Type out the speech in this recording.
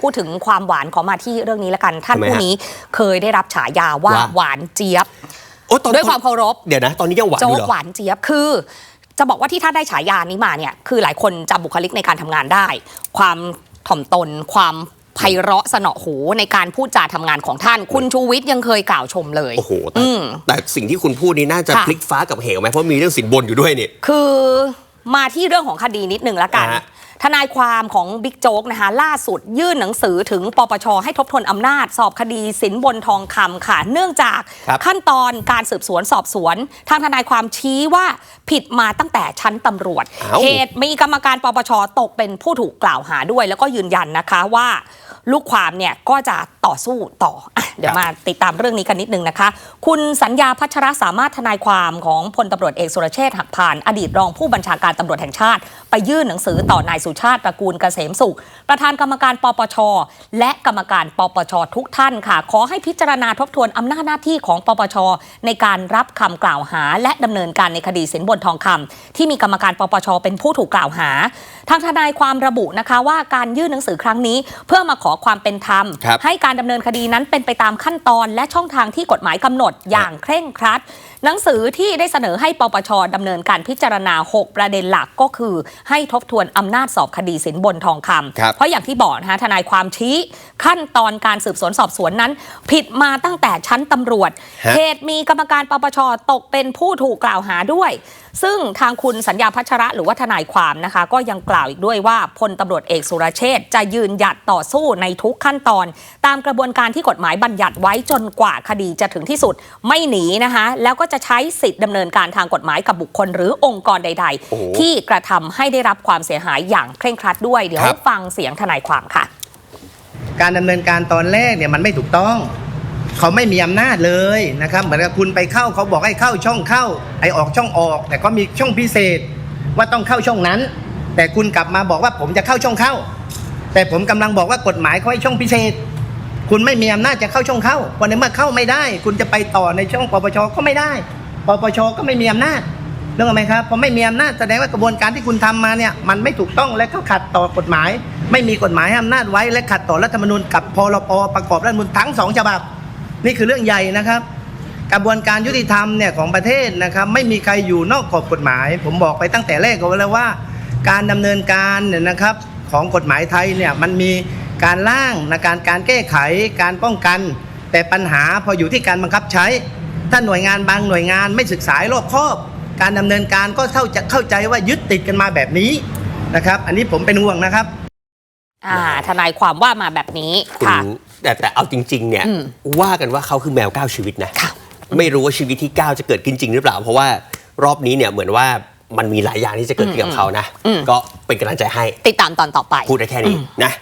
พูดถึงความหวานขอมาที่เรื่องนี้ละกัน ท่านทำไมฮะผู้นี้เคยได้รับฉายาว่าว่า หวานเจี๊ยบ โอ้ตอนด้วยความเคารพ เดี๋ยวนะ ตอนนี้ยังหวานอโจ๊ยู่กเหรอ หวานเจี๊ยบคือ จะบอกว่าที่ท่านได้ฉายานี้มาเนี่ยคือหลายคนจำบุคลิกในการทำงานได้ ความถ่อมตน ความไพเราะสนอหูในการพูดจาทำงานของท่าน คุณชูวิทย์ยังเคยกล่าวชมเลย โอ้โหแต่อืมแต่สิ่งที่คุณพูดนี่น่าจะค่ะ พลิกฟ้ากับเหวไหมเพราะมีเรื่องสินบนอยู่ด้วยนี่คือมาที่เรื่องของคดีนิดหนึ่งละกัน อ่าฮะ ทนายความของบิ๊กโจ๊กนะคะล่าสุดยื่นหนังสือถึงปปชให้ทบทวนอำนาจ สอบคดีสินบนทองคำค่ะ เนื่องจากครับขั้นตอนการสืบสวนสอบสวน ทางทนายความชี้ว่าผิดมาตั้งแต่ชั้นตำรวจเอ้าเหตุมีกรรมการปปชตกเป็นผู้ถูกกล่าวหาด้วย แล้วก็ยืนยันนะคะว่า ลูกความเนี่ยก็จะต่อสู้ต่ออะ เดี๋ยวมาติดตามเรื่องนี้กันนิดนึงนะคะ คุณสัญญาพัชรสามารถทนายความของพลตำรวจเอกสุรเชษฐ์หักพาน อดีตรองผู้บัญชาการตำรวจแห่งชาติ ไปยื่นหนังสือต่อนายสุชาติตระกูลเกษมสุข ประธานกรรมการปปช และกรรมการปปชทุกท่านค่ะ ขอให้พิจารณาทบทวนอำนาจหน้าที่ของปปช ในการรับคำกล่าวหา และดำเนินการในคดีสินบนทองคำที่มีกรรมการปปช เป็นผู้ถูกกล่าวหา ทางทนายความระบุนะคะว่าการยื่นหนังสือครั้งนี้ เพื่อมาขอความเป็นธรรมครับให้การดำเนินคดีนั้นเป็นไปตามขั้นตอนและช่องทางที่กฎหมายกำหนดอย่างเคร่งครัด หนังสือที่ได้เสนอให้ปปชดำเนินการพิจารณา 6 ประเด็นหลักก็คือ ให้ทบทวนอำนาจสอบคดีสินบนทองคำครับเพราะอย่างที่บอกนะคะทนายความชี้ ขั้นตอนการสืบสวนสอบสวนนั้น ผิดมาตั้งแต่ชั้นตำรวจฮะเหตุมีกรรมการปปชตกเป็นผู้ถูกกล่าวหาด้วย ซึ่งทางคุณสัญญาพัชระหรือว่าทนายความนะคะ ก็ยังกล่าวอีกด้วยว่าพลตำรวจเอกสุรเชษฐ์จะยืนหยัดต่อสู้ในทุกขั้นตอน ตามกระบวนการที่กฎหมายบัญญัติไว้จนกว่าคดีจะถึงที่สุดไม่หนีนะคะ แล้วก็จะใช้สิทธิ์ดำเนินการทางกฎหมายกับบุคคลหรือองค์กรใด โอ้โห ๆ ที่กระทำให้ได้รับความเสียหายอย่างเคร่งครัดด้วย เดี๋ยวครับ ฟังเสียงทนายความค่ะ การดำเนินการตอนแรกเนี่ยมันไม่ถูกต้อง เขาไม่มีอำนาจเลยนะครับ เหมือนกับคุณไปเข้าเขาบอกให้เข้าช่องเข้าไอออกช่องออก แต่ก็มีช่องพิเศษว่าต้องเข้าช่องนั้น แต่คุณกลับมาบอกว่าผมจะเข้าช่องเข้า แต่ผมกำลังบอกว่ากฎหมายเขาให้ช่องพิเศษ คุณไม่มีอำนาจจะเข้าช่องเข้าเพราะในเมื่อเข้าไม่ได้ คุณจะไปต่อในช่องปปชก็ไม่ได้ปปชก็ไม่มีอำนาจเรื่องไหมครับพอไม่มีอำนาจแสดงว่ากระบวนการที่คุณทำมาเนี่ยมันไม่ถูกต้องและก็ขัดต่อกฎหมาย ไม่มีกฎหมายให้อำนาจไว้ และขัดต่อรัฐธรรมนูญกับพรปประกอบรัฐธรรมนูญทั้งสองฉบับ นี่คือเรื่องใหญ่นะครับ กระบวนการยุติธรรมเนี่ยของประเทศนะครับไม่มีใครอยู่นอกกรอบกฎหมาย ผมบอกไปตั้งแต่แรกก็แล้วว่า การดำเนินการเนี่ยนะครับของกฎหมายไทยเนี่ยมันมี การร่างนะการการแก้ไขการป้องกัน แต่ปัญหาพออยู่ที่การบังคับใช้ ถ้าหน่วยงานบางหน่วยงานไม่ศึกษารอบคอบ การดำเนินการก็เข้าจะเข้าใจว่ายึดติดกันมาแบบนี้นะครับ อันนี้ผมเป็นห่วงนะครับอ่าทนายความว่ามาแบบนี้คุณค่ะแต่แต่เอาจริง ๆ เนี่ยอืมว่ากันว่าเขาคือแมวเก้าชีวิตนะค่ะไม่รู้ว่าชีวิตที่9จะเกิดขึ้นจริงหรือเปล่า เพราะว่ารอบนี้เนี่ยเหมือนว่ามันมีหลายอย่างที่จะเกิดขึ้นกับเขานะอืมก็เป็นกำลังใจให้ ติดตามตอนต่อไป พูดได้แค่นี้นะ